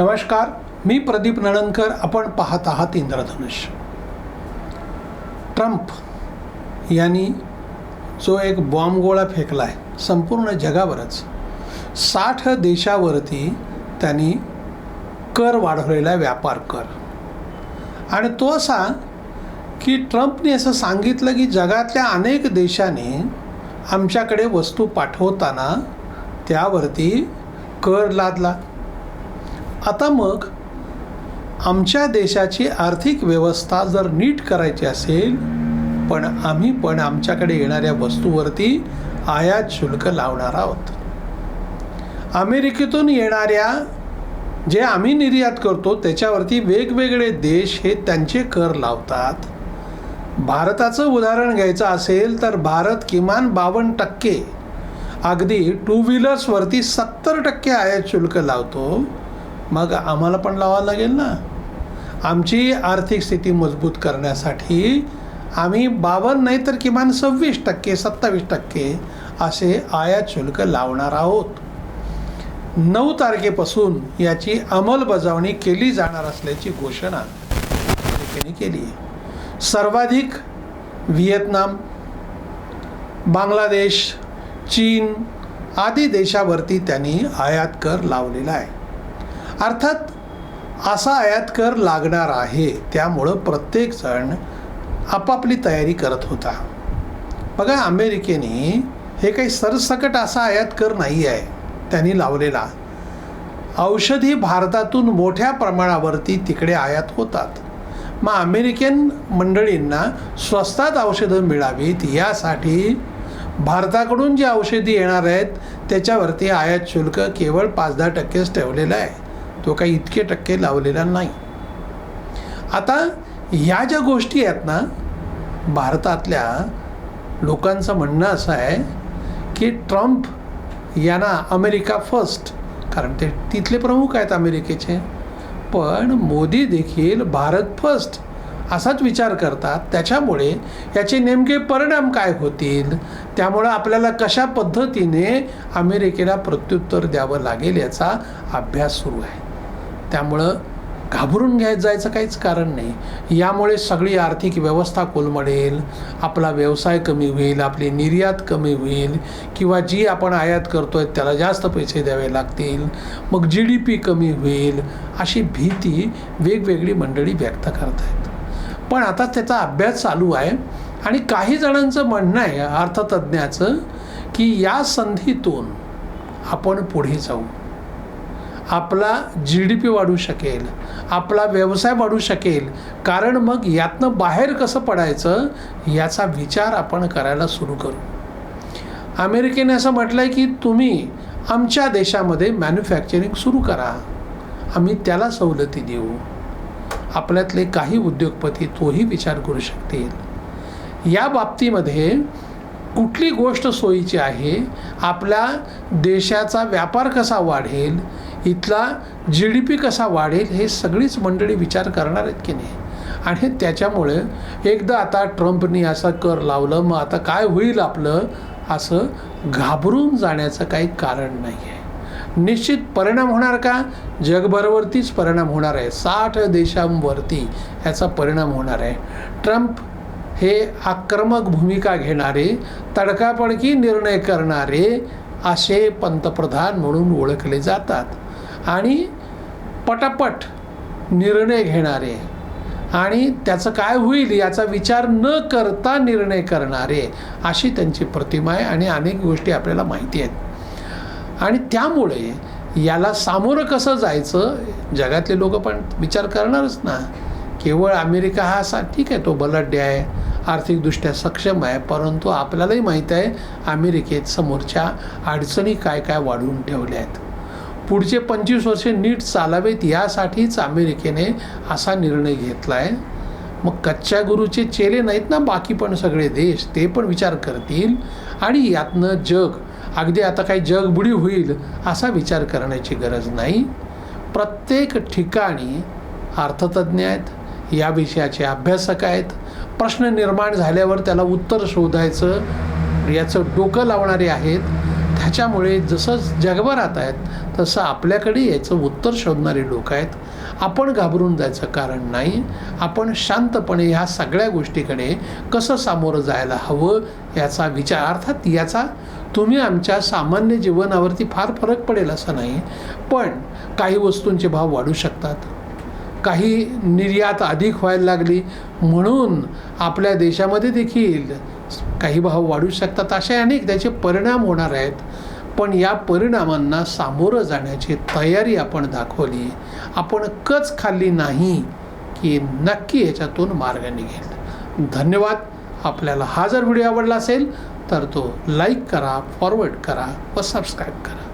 नमस्कार मी प्रदीप नळणकर आपण पाहत आहात इंद्रधनुष. ट्रम्प यांनी जो एक बॉम्बगोळा फेकला आहे संपूर्ण जगावरच साठ देशावरती त्यांनी कर वाढवलेला आहे व्यापार कर. आणि तो असा की ट्रम्पने असं सांगितलं की जगातल्या अनेक देशाने आमच्याकडे वस्तू पाठवताना त्यावरती कर लादला. आता मग आमच्या देशाची आर्थिक व्यवस्था जर नीट करायची असेल पण आम्ही पण आमच्याकडे येणाऱ्या वस्तूवरती आयात शुल्क लावणार आहोत. अमेरिकेतून येणाऱ्या जे आम्ही निर्यात करतो त्याच्यावरती वेगवेगळे देश हे त्यांचे कर लावतात. भारताचं उदाहरण घ्यायचं असेल तर भारत किमान बावन्न टक्के अगदी टू व्हीलर्सवरती सत्तर टक्के आयात शुल्क लावतो. मग आम्हाला पण लावावं लागेल ना. आमची आर्थिक स्थिती मजबूत करण्यासाठी आम्ही बावन्न नाही तर किमान सव्वीस टक्के सत्तावीस टक्के असे आयात शुल्क लावणार आहोत. नऊ तारखेपासून याची अंमलबजावणी केली जाणार असल्याची घोषणा अमेरिकेने केली आहे. सर्वाधिक व्हिएतनाम बांगलादेश चीन आदी देशावरती त्यांनी आयात कर लावलेला आहे. अर्थात असा आयात कर लागणार आहे. त्यामुळं प्रत्येकजण आपापली तयारी करत होता. बघा अमेरिकेने हे काही सरसकट असा आयात कर नाही आहे. त्यांनी लावलेला. औषधी भारतातून मोठ्या प्रमाणावरती तिकडे आयात होतात. मग अमेरिकन मंडळींना स्वस्तात औषधं मिळावीत यासाठी भारताकडून जी औषधी येणार आहेत त्याच्यावरती आयात शुल्क केवळ पाच दहा टक्केच ठेवलेलं आहे. तो काही इतके टक्के लावलेला नाही. आता ह्या ज्या गोष्टी आहेत ना भारतातल्या लोकांचं म्हणणं असं आहे की ट्रम्प यांना अमेरिका फर्स्ट कारण ते तिथले प्रमुख आहेत अमेरिकेचे. पण मोदी देखील भारत फर्स्ट असाच विचार करतात. त्याच्यामुळे याचे नेमके परिणाम काय होतील? त्यामुळं आपल्याला कशा पद्धतीने अमेरिकेला प्रत्युत्तर द्यावं लागेल याचा अभ्यास सुरू आहे. त्यामुळं घाबरून घ्यायत जायचं काहीच कारण नाही. यामुळे सगळी आर्थिक व्यवस्था कोलमडेल आपला व्यवसाय कमी होईल आपली निर्यात कमी होईल किंवा जी आपण आयात करतो आहे त्याला जास्त पैसे द्यावे लागतील मग जी डी पी कमी होईल अशी भीती वेगवेगळी मंडळी व्यक्त करत आहेत पण आता त्याचा अभ्यास चालू आहे आणि काही जणांचं म्हणणं आहे अर्थतज्ज्ञाचं की या संधीतून आपण पुढे जाऊ. आपला जी डी पी वाढू शकेल आपला व्यवसाय वाढू शकेल. कारण मग यातनं बाहेर कसं पडायचं याचा विचार आपण करायला सुरू करू. अमेरिकेने असं म्हटलं आहे की तुम्ही आमच्या देशामध्ये मॅन्युफॅक्चरिंग सुरू करा. आम्ही त्याला सवलती देऊ. आपल्यातले काही उद्योगपती तोही विचार करू शकतील. या बाबतीमध्ये कुठली गोष्ट सोयीची आहे? आपल्या देशाचा व्यापार कसा वाढेल? इथला जी डी पी कसा वाढेल हे सगळीच मंडळी विचार करणार आहेत की नाही? आणि त्याच्यामुळे एकदा आता ट्रम्पनी असं कर लावलं मग आता काय होईल आपलं असं घाबरून जाण्याचं काही कारण नाही आहे निश्चित परिणाम होणार का? जगभरावरतीच परिणाम होणार आहे. साठ देशांवरती याचा परिणाम होणार आहे. ट्रम्प हे आक्रमक भूमिका घेणारे तडकापडकी निर्णय करणारे असे पंतप्रधान म्हणून ओळखले जातात. आणि पटापट निर्णय घेणारे. आणि त्याचं काय होईल याचा विचार न करता निर्णय करणारे अशी त्यांची प्रतिमा आहे आणि अनेक गोष्टी आपल्याला माहिती आहेत. आणि त्यामुळे याला सामोरं कसं जायचं जगातले लोक पण विचार करणारच ना. केवळ अमेरिका हा असा ठीक आहे तो बलाढ्य आहे आर्थिकदृष्ट्या सक्षम आहे परंतु आपल्यालाही माहीत आहे अमेरिकेत समोरच्या अडचणी काय काय वाढवून ठेवल्या आहेत. पुढचे पंचवीस वर्षे नीट चालावेत यासाठीच अमेरिकेने असा निर्णय घेतला आहे मग कच्च्या गुरुचे चेले नाहीत ना बाकी पण सगळे देश ते पण विचार करतील. आणि यातनं जग अगदी आता काही जगबुडी होईल असा विचार करण्याची गरज नाही. प्रत्येक ठिकाणी अर्थतज्ज्ञ आहेत या विषयाचे अभ्यासक आहेत. प्रश्न निर्माण झाल्यावर त्याला उत्तर शोधायचं याचं डोकं लावणारे आहेत. त्याच्यामुळे जसं जगभरात आहेत तसं आपल्याकडे याचं उत्तर शोधणारे लोक आहेत. आपण घाबरून जायचं कारण नाही. आपण शांतपणे ह्या सगळ्या गोष्टीकडे कसं सामोरं जायला हवं याचा विचार अर्थात याचा तुम्ही आमच्या सामान्य जीवनावरती फार फरक पडेल असं नाही. पण काही वस्तूंचे भाव वाढू शकतात. काही निर्यात अधिक व्हायला लागली म्हणून आपल्या देशामध्ये देखील काही भाव वाढू शकतात असे अनेक त्याचे परिणाम होणार आहेत. पण या परिणामांना सामोरं जाण्याची तयारी आपण दाखवली. आपण कच खाल्ली नाही की नक्की याच्यातून मार्ग निघेल. धन्यवाद. आपल्याला हा जर व्हिडिओ आवडला असेल तर तो लाईक करा फॉरवर्ड करा व सबस्क्राईब करा.